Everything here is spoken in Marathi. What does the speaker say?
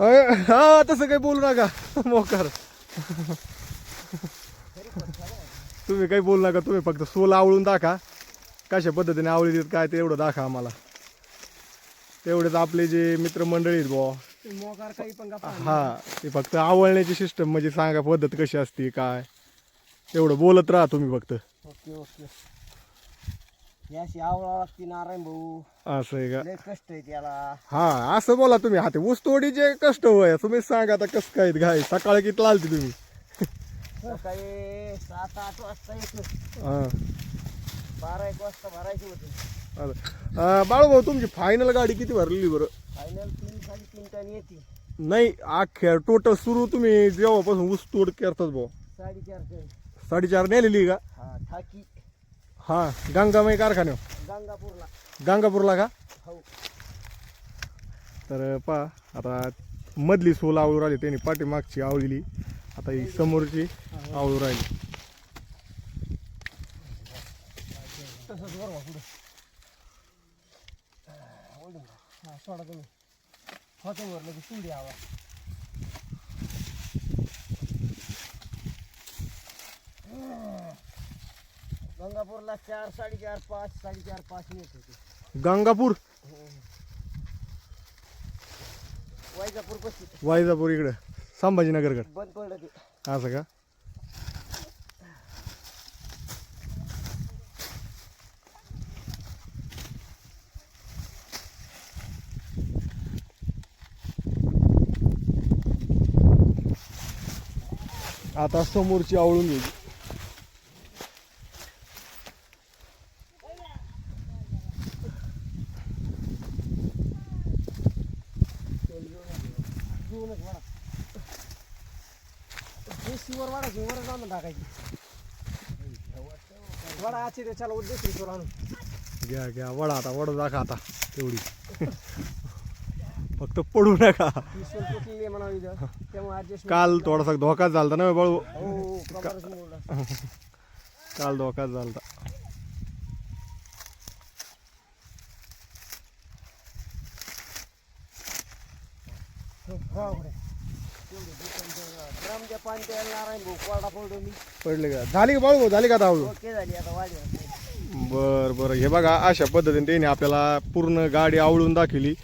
अय, हा तसं काही बोलू नका. मोकार. तुम्ही काही बोलू नका तुम्ही फक्त सोल आवळून दाखा. कशा पद्धतीने आवळी देत काय ते एवढं दाखा आम्हाला. तेवढेच आपले जे मित्रमंडळी आहेत बुवा. हा ते फक्त आवळण्याची सिस्टम म्हणजे सांगा पद्धत कशी असते काय? एवढं बोलत राहा तुम्ही फक्त. Okay okay. ही अशी आवळा लागती नारायण भाऊ. असं आहे का? लय कष्ट आहे त्याला. हा असं बोला तुम्ही. हा ते ऊसतोडीचे कष्ट होय तुम्ही सांगा आता कसं काय घाय सकाळी किती लालते तुम्ही? सकाळी सात आठ वाजता येतो हा. बारा एक वाजता भरायची होती. अं, बाळूभाऊ तुमची फायनल गाडी किती भरलेली बरं? फायनल तीन साडे तीन टन येते. नाही अख्ख्या टोटल सुरू तुम्ही जेव्हापासून ऊस तोड करतात भाऊ? साडेचार टन. साडेचार नेलेली का? हा ठाकी हा गंगामाई कारखान्या गंगापूरला. गंगापूरला का? हो. तर पा आता मधली सोल आवळू राहिली त्यांनी पाठीमागची आवळीली. आता ही समोरची आवळू राहिली. तसंच बरोबर पुढे सोडा तुम्ही. होतं वर लगेच तुंडी हवा गंगापूरला चार साडेचार पाच साडेचार पाच मिनिट होते. गंगापूर? वायजापूर पशी वायजापूर इकडं. संभाजीनगरकडं बंद पडलं ते. असं का? आता समोरची आवळून घ्यायची. जीवनच वाडा हे शिवर वर जाऊन टाकायची. वाडा आचे त्याच्याला उद्देश रिसोर आणून. घ्या घ्या वडा आता वडा दाखा आता तेवढी. फक्त पडू नका. काल थोडासा धोका झालता ना बाळू? हो काल धोका झालता. हा पुढे ग्रामच्या पाणी द्यायला नारायण भाऊ कोरडा पडलो मी. पडले का? झाली का बाळू भाऊ? झाली का आता आवळू? ओके झाली आता वाढली बर बर. हे बघा अशा पद्धतीने त्यांनी आपल्याला पूर्ण गाडी आवळून दाखवली.